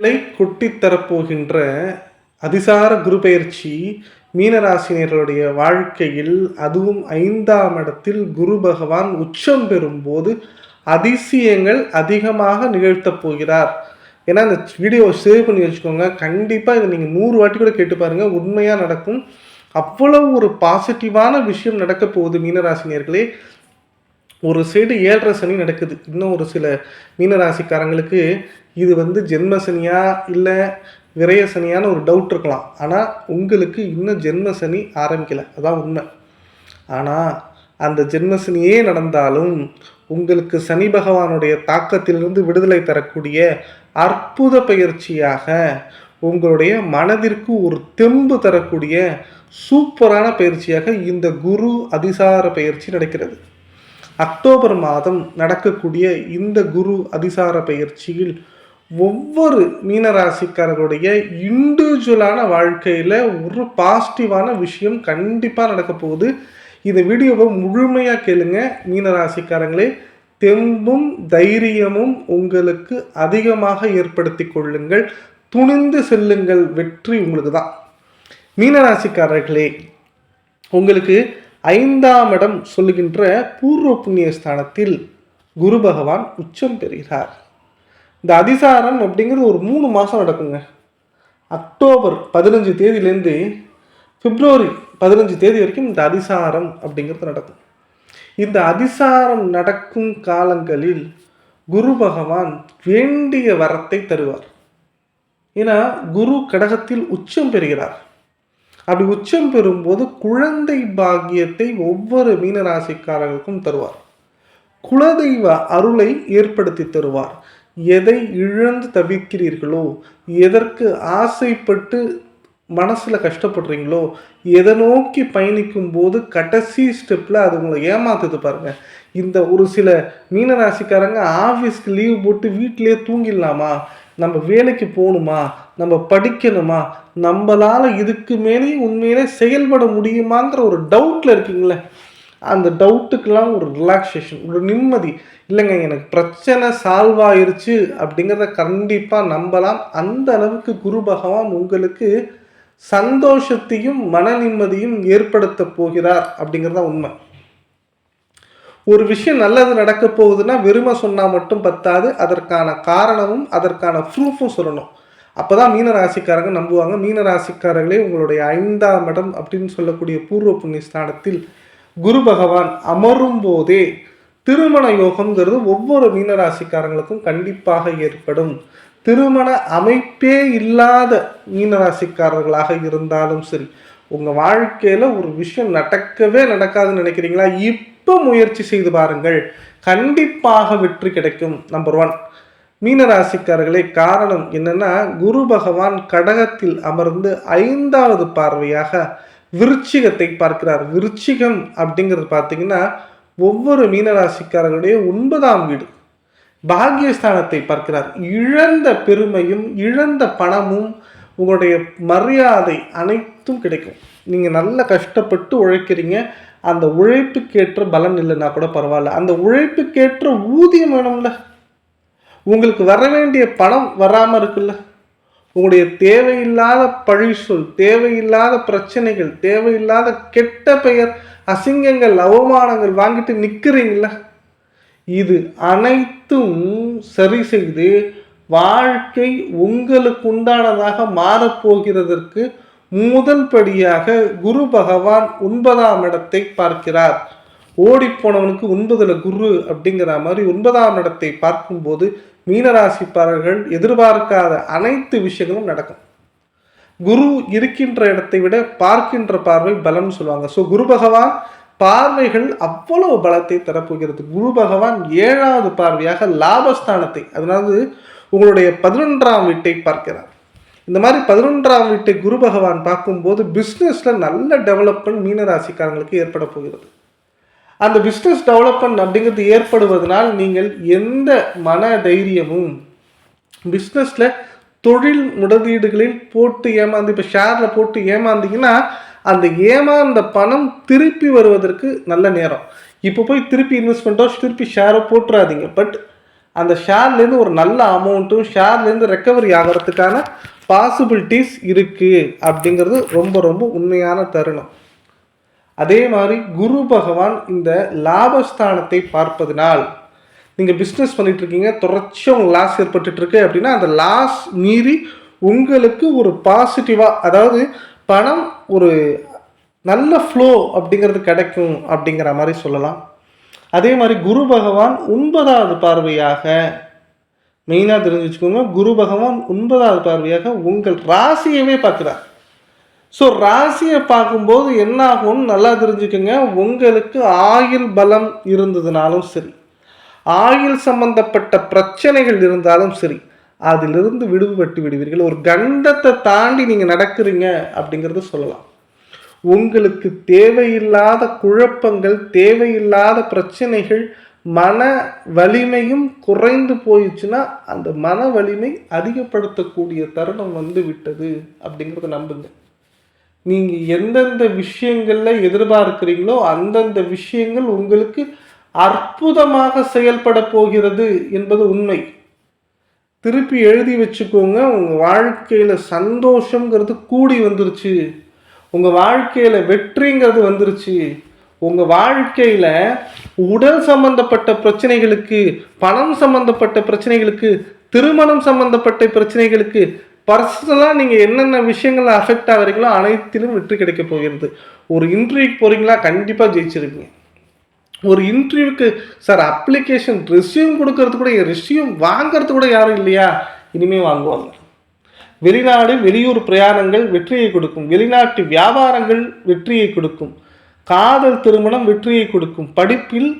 கிளை கொட்டி தரப்போகின்ற அதிசார குரு பெயர்ச்சி மீனராசினியர்களுடைய வாழ்க்கையில் அதுவும் ஐந்தாம் இடத்தில் குரு பகவான் உச்சம் பெறும்போது அதிசயங்கள் அதிகமாக நிகழ்த்தப் போகிறார். ஏன்னா இந்த வீடியோவை சேவ் பண்ணி வச்சுக்கோங்க. கண்டிப்பாக இதை நீங்கள் நூறு வாட்டி கூட கேட்டு பாருங்கள் உண்மையாக நடக்கும். அவ்வளவு ஒரு பாசிட்டிவான விஷயம் நடக்க போகுது மீனராசினியர்களே. ஒரு சைடு ஏழரை சனி நடக்குது. இன்னும் ஒரு சில மீனராசிக்காரங்களுக்கு இது வந்து ஜென்ம சனியா இல்லை விரய சனியான ஒரு டவுட் இருக்கலாம். ஆனால் உங்களுக்கு இன்னும் ஜென்ம சனி ஆரம்பிக்கலை. அதான் உண்மை. ஆனால் அந்த ஜென்ம சனியே நடந்தாலும் உங்களுக்கு சனி பகவானுடைய தாக்கத்திலிருந்து விடுதலை தரக்கூடிய அற்புத பயிற்சியாக உங்களுடைய மனதிற்கு ஒரு தெம்பு தரக்கூடிய சூப்பரான பயிற்சியாக இந்த குரு அதிசார பயிற்சி நடக்கிறது. அக்டோபர் மாதம் நடக்கக்கூடிய இந்த குரு அதிசார பயிற்சியில் ஒவ்வொரு மீனராசிக்காரர்களுடைய இண்டிவிஜுவலான வாழ்க்கையில் ஒரு பாசிட்டிவான விஷயம் கண்டிப்பாக நடக்க போகுது. இந்த வீடியோவை முழுமையாக கேளுங்க மீனராசிக்காரங்களே. தெம்பும் தைரியமும் உங்களுக்கு அதிகமாக ஏற்படுத்தி கொள்ளுங்கள். துணிந்து செல்லுங்கள் வெற்றி உங்களுக்கு தான். மீனராசிக்காரர்களே உங்களுக்கு ஐந்தாம் இடம் சொல்லுகின்ற பூர்வ புண்ணிய ஸ்தானத்தில் குரு பகவான் உச்சம் பெறுகிறார். இந்த அதிசாரம் அப்படிங்கிறது ஒரு மூணு மாதம் நடக்குங்க. அக்டோபர் பதினஞ்சு தேதியிலேருந்து பிப்ரவரி பதினஞ்சு தேதி வரைக்கும் இந்த அதிசாரம் அப்படிங்கிறது நடக்கும். இந்த அதிசாரம் நடக்கும் காலங்களில் குரு பகவான் வேண்டிய வரத்தை தருவார். ஏன்னா குரு கடகத்தில் உச்சம் பெறுகிறார். அப்படி உச்சம் பெறும்போது குழந்தை பாக்கியத்தை ஒவ்வொரு மீனராசிக்காரர்களுக்கும் தருவார். குலதெய்வ அருளை ஏற்படுத்தி தருவார். எதை இழந்து தவிக்கிறீர்களோ எதற்கு ஆசைப்பட்டு மனசில் கஷ்டப்படுறீங்களோ எதை நோக்கி பயணிக்கும் போது கடைசி ஸ்டெப்பில் அது உங்களை ஏமாத்துது பாருங்க. இந்த ஒரு சில மீனராசிக்காரங்க ஆஃபீஸ்க்கு லீவ் போட்டு வீட்டிலேயே தூங்கிடலாமா? நம்ம வேலைக்கு போகணுமா? நம்ம படிக்கணுமா? நம்மளால் இதுக்கு மேலே உண்மையிலே செயல்பட முடியுமாங்கிற ஒரு டவுட்டில் இருக்கீங்களே. அந்த டவுட்டுக்கெல்லாம் ஒரு ரிலாக்ஸேஷன் ஒரு நிம்மதி. இல்லைங்க எனக்கு பிரச்சனை சால்வ் ஆயிருச்சு அப்படிங்கிறத கண்டிப்பாக நம்பலாம். அந்த அளவுக்கு குரு பகவான் உங்களுக்கு சந்தோஷத்தையும் மன நிம்மதியும் ஏற்படுத்த போகிறார் அப்படிங்கிறதா உண்மை. ஒரு விஷயம் நல்லது நடக்க போகுதுன்னா வெறுமை சொன்னால் மட்டும் பத்தாது. அதற்கான காரணமும் அதற்கான ப்ரூஃபும் சொல்லணும். அப்போ தான் மீனராசிக்காரங்க நம்புவாங்க. மீனராசிக்காரர்களே உங்களுடைய ஐந்தாம் இடம் அப்படின்னு சொல்லக்கூடிய பூர்வ புண்ணிய ஸ்தானத்தில் குரு பகவான் அமரும் போதே திருமண யோகம்ங்கிறது ஒவ்வொரு மீனராசிக்காரங்களுக்கும் கண்டிப்பாக ஏற்படும். திருமண அமைப்பே இல்லாத மீனராசிக்காரர்களாக இருந்தாலும் சரி உங்கள் வாழ்க்கையில் ஒரு விஷயம் நடக்கவே நடக்காதுன்னு நினைக்கிறீங்களா? இப்போ முயற்சி செய்து பாருங்கள். கண்டிப்பாக வெற்றி கிடைக்கும் நம்பர் ஒன் மீனராசிக்காரர்களே காரணம் என்னன்னா குரு பகவான் கடகத்தில் அமர்ந்து ஐந்தாவது பார்வையாக விருச்சிகத்தை பார்க்கிறார். விருச்சிகம் அப்படிங்கிறது பார்த்தீங்கன்னா ஒவ்வொரு மீனராசிக்காரர்களுடைய ஒன்பதாம் வீடு. பாகியஸ்தானத்தை பார்க்கிறார். இழந்த பெருமையும் இழந்த பணமும் உங்களுடைய மரியாதை அனைத்தும் கிடைக்கும். நீங்கள் நல்ல கஷ்டப்பட்டு உழைக்கிறீங்க. அந்த உழைப்புக்கேற்ற பலன் இல்லைன்னா கூட பரவாயில்ல. அந்த உழைப்புக்கேற்ற ஊதியம் வேணும்ல. உங்களுக்கு வர வேண்டிய பணம் வராமல் இருக்குல்ல. உங்களுடைய தேவையில்லாத பழி சொல் தேவையில்லாத பிரச்சனைகள் தேவையில்லாத கெட்ட பெயர் அசிங்கங்கள் அவமானங்கள் வாங்கிட்டு நிற்கிறீங்கள இது அனைத்தும் சரி செய்து வாழ்க்கை உங்களுக்கு உண்டானதாக மாறப்போகிறதற்கு முதல் படியாக குரு பகவான் ஒன்பதாம் இடத்தை பார்க்கிறார். ஓடிப்போனவனுக்கு ஒன்பதுல குரு அப்படிங்கிற மாதிரி ஒன்பதாம் இடத்தை பார்க்கும்போது மீனராசிப்பாளர்கள் எதிர்பார்க்காத அனைத்து விஷயங்களும் நடக்கும். குரு இருக்கின்ற இடத்தை விட பார்க்கின்ற பார்வை பலம்னு சொல்லுவாங்க. ஸோ குரு பகவான் பார்வைகள் அவ்வளவு பலத்தை தரப்போகிறது. குரு பகவான் ஏழாவது பார்வையாக லாபஸ்தானத்தை அதாவது உங்களுடைய பதினொன்றாம் வீட்டை பார்க்கிறார். இந்த மாதிரி பதினொன்றாம் வீட்டை குரு பகவான் பார்க்கும்போது பிஸ்னஸில் நல்ல டெவலப்மெண்ட் மீனராசிக்காரங்களுக்கு ஏற்பட போகிறது. அந்த பிஸ்னஸ் டெவலப்மெண்ட் அப்படிங்கிறது ஏற்படுவதனால் நீங்கள் எந்த மன தைரியமும் பிஸ்னஸில் தொழில் முதலீடுகளில் போட்டு ஏமாந்து இப்போ ஷேரில் போட்டு ஏமாந்தீங்கன்னா அந்த ஏமாந்த பணம் திருப்பி வருவதற்கு நல்ல நேரம். இப்போ போய் திருப்பி இன்வெஸ்ட்மெண்ட்டோ திருப்பி ஷேரோ போட்டுறாதீங்க. பட் அந்த ஷேர்லேருந்து ஒரு நல்ல அமௌண்ட்டும் ஷேர்லேருந்து ரெக்கவரி ஆகிறதுக்கான பாசிபிலிட்டிஸ் இருக்குது அப்படிங்கிறது ரொம்ப ரொம்ப உண்மையான தருணம். அதே மாதிரி குரு பகவான் இந்த லாபஸ்தானத்தை பார்ப்பதனால் நீங்கள் பிஸ்னஸ் பண்ணிட்டு இருக்கீங்க தொடர்ச்சியாக உங்களுக்கு லாஸ் ஏற்பட்டுருக்கு அப்படின்னா அந்த லாஸ் மீறி உங்களுக்கு ஒரு பாசிட்டிவாக அதாவது பணம் ஒரு நல்ல ஃப்ளோ அப்படிங்கிறது கிடைக்கும் அப்படிங்கிற மாதிரி சொல்லலாம். அதே மாதிரி குரு பகவான் ஒன்பதாவது பார்வையாக மெயினாக தெரிஞ்சு வச்சுக்கோங்க குரு பகவான் ஒன்பதாவது பார்வையாக உங்கள் ராசியவே பார்க்குறார். ஸோ ராசியை பார்க்கும்போது என்ன ஆகும்னு நல்லா தெரிஞ்சுக்கோங்க. உங்களுக்கு ஆயுள் பலம் இருந்ததுனாலும் சரி. ஆயுள் சம்பந்தப்பட்ட பிரச்சனைகள் இருந்தாலும் சரி. அதிலிருந்து விடுபட்டு விடுவீர்கள். ஒரு கண்டத்தை தாண்டி நீங்கள் நடக்கிறீங்க அப்படிங்கிறத சொல்லலாம். உங்களுக்கு தேவையில்லாத குழப்பங்கள் தேவையில்லாத பிரச்சனைகள் மன வலிமையும் குறைந்து போயிடுச்சுன்னா அந்த மன வலிமை அதிகப்படுத்தக்கூடிய தருணம் வந்து விட்டது அப்படிங்கிறத நம்புங்க. நீங்கள் எந்தெந்த விஷயங்களில் எதிர்பார்க்குறீங்களோ அந்தந்த விஷயங்கள் உங்களுக்கு அற்புதமாக செயல்பட போகிறது என்பது உண்மை. திருப்பி எழுதி வச்சுக்கோங்க உங்கள் வாழ்க்கையில் சந்தோஷங்கிறது கூடி வந்துருச்சு. உங்கள் வாழ்க்கையில் வெற்றிங்கிறது வந்துருச்சு. உங்கள் வாழ்க்கையில் உடல் சம்பந்தப்பட்ட பிரச்சனைகளுக்கு பணம் சம்பந்தப்பட்ட பிரச்சனைகளுக்கு திருமணம் சம்பந்தப்பட்ட பிரச்சனைகளுக்கு பர்சனலாக நீங்கள் என்னென்ன விஷயங்கள் அஃபெக்ட் ஆகிறீங்களோ அனைத்திலும் வெற்றி கிடைக்க போகிறது. ஒரு இன்டர்வியூக்கு போகிறீங்களா கண்டிப்பாக ஜெயிச்சிருக்கீங்க ஒரு இன்டர்வியூக்கு சார் அப்ளிகேஷன் ரெஸ்யூம் கொடுக்கறது கூட ரெஸ்யூம் வாங்கிறது கூட யாரும் இல்லையா? இனிமேல் வாங்குவாங்க. வெளிநாடு வெளியூர் பிரயாணங்கள் வெற்றியை கொடுக்கும். வெளிநாட்டு வியாபாரங்கள் வெற்றியை கொடுக்கும். காதல் திருமணம் வெற்றியை கொடுக்கும். படிப்பில்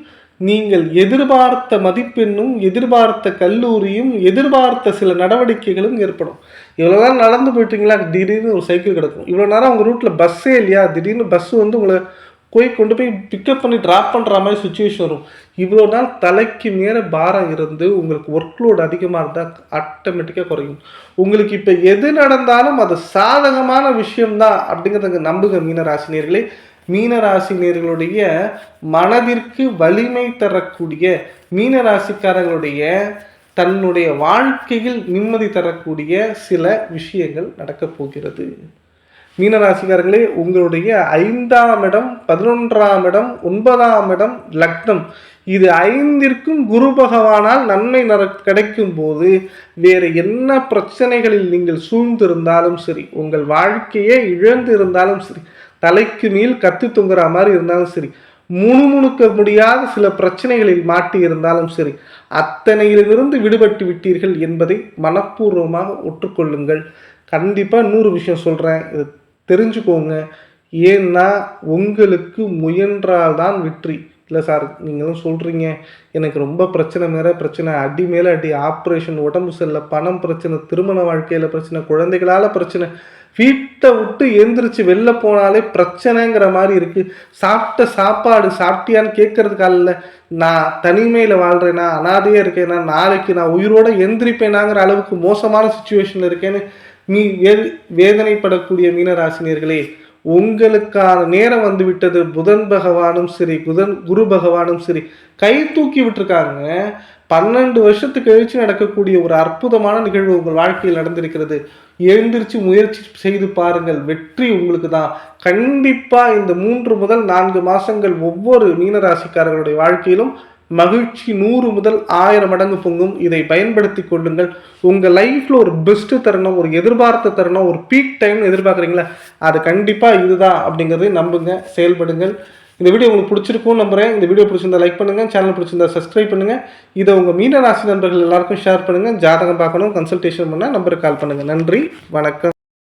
நீங்கள் எதிர்பார்த்த மதிப்பெண்ணும் எதிர்பார்த்த கல்லூரியும் எதிர்பார்த்த சில நடவடிக்கைகளும் ஏற்படும். இவ்வளோ நேரம் நடந்து போயிட்டீங்களா? திடீர்னு ஒரு சைக்கிள் கிடக்கும். இவ்வளோ நேரம் உங்கள் ரூட்டில் பஸ்ஸே இல்லையா? திடீர்னு பஸ் வந்து உங்களை போய் கொண்டு போய் பிக்கப் பண்ணி ட்ராப் பண்ணுற மாதிரி சுச்சுவேஷன் வரும். இவ்வளோ நாள் தலைக்கு மேலே பாரம் இருந்து உங்களுக்கு ஒர்க் லோடு அதிகமாக இருந்தால் ஆட்டோமேட்டிக்காக குறையும். உங்களுக்கு இப்போ எது நடந்தாலும் அது சாதகமான விஷயம்தான் அப்படிங்கிறத நம்புக மீனராசினியர்களே மீனராசினியர்களுடைய மனதிற்கு வலிமை தரக்கூடிய மீனராசிக்காரர்களுடைய தன்னுடைய வாழ்க்கையில் நிம்மதி தரக்கூடிய சில விஷயங்கள் நடக்கப் போகிறது. மீனராசிக்காரர்களே உங்களுடைய ஐந்தாம் இடம் பதினொன்றாம் இடம் ஒன்பதாம் இடம் லக்னம். இது ஐந்திற்கும் குரு பகவானால் நன்மை நட கிடைக்கும் போது வேறு என்ன பிரச்சனைகளில் நீங்கள் சூழ்ந்திருந்தாலும் சரி உங்கள் வாழ்க்கையே இழந்து இருந்தாலும் சரி தலைக்கு மேல் கத்தி தொங்குற மாதிரி இருந்தாலும் சரி முணுமுணுக்க முடியாத சில பிரச்சனைகளில் மாட்டி இருந்தாலும் சரி அத்தனையிலிருந்து விடுபட்டு விட்டீர்கள் என்பதை மனப்பூர்வமாக ஒற்றுக்கொள்ளுங்கள். கண்டிப்பாக நூறு விஷயம் சொல்கிறேன் இது தெரிஞ்சுக்கோங்க. ஏன்னா உங்களுக்கு முயன்றால்தான் வெற்றி. இல்லை சார் நீங்களும் சொல்கிறீங்க எனக்கு ரொம்ப பிரச்சனை மேலே பிரச்சனை அடி மேலே அடி ஆப்ரேஷன் உடம்பு சரியில்லை பணம் பிரச்சனை திருமண வாழ்க்கையில் பிரச்சனை குழந்தைகளால் பிரச்சனை வீட்டை விட்டு எந்திரிச்சு வெளில போனாலே பிரச்சனைங்கிற மாதிரி இருக்குது சாப்பிட்ட சாப்பாடு சாப்பிட்டியான்னு கேட்கறதுக்கால நான் தனிமையில் வாழ்கிறேன்னா அனாதையாக இருக்கேனா நாளைக்கு நான் உயிரோடு எந்திரிப்பேனாங்கிற அளவுக்கு மோசமான சுச்சுவேஷனில் இருக்கேன்னு நீ வே வேதனைப்படக்கூடிய மீனராசினியர்களே உங்களுக்கான நேரம் வந்து விட்டது புதன் பகவானும் சரி புதன் குரு பகவானும் சரி. கை தூக்கி விட்டுருக்காங்க பன்னெண்டு வருஷத்துக்கு கழிச்சு நடக்கக்கூடிய ஒரு அற்புதமான நிகழ்வு உங்கள் வாழ்க்கையில் நடந்திருக்கிறது. எழுந்திரிச்சு முயற்சி செய்து பாருங்கள். வெற்றி உங்களுக்கு தான். கண்டிப்பாக இந்த மூன்று முதல் நான்கு மாதங்கள் ஒவ்வொரு மீனராசிக்காரர்களுடைய வாழ்க்கையிலும் மகிழ்ச்சி நூறு முதல் ஆயிரம் மடங்கு பொங்கும். இதை பயன்படுத்தி கொள்ளுங்கள். உங்கள் லைஃப்பில் ஒரு பெஸ்ட்டு தருணம் ஒரு எதிர்பார்த்த தருணம் ஒரு பீக் டைம் எதிர்பார்க்குறீங்களா அது கண்டிப்பாக இதுதான் அப்படிங்கிறத நம்புங்க செயல்படுங்கள். இந்த வீடியோ உங்களுக்கு பிடிச்சிருக்கும் நம்புறேன். இந்த வீடியோ பிடிச்சிருந்தா லைக் பண்ணுங்கள் சேனல் பிடிச்சிருந்தா சப்ஸ்கிரைப் பண்ணுங்கள் இதை உங்கள் மீனராசி நண்பர்கள் எல்லாருக்கும் ஷேர் பண்ணுங்கள் ஜாதகம் பார்க்கணும் கன்சல்டேஷன் பண்ணால் நம்பருக்கு கால் பண்ணுங்கள் நன்றி வணக்கம்.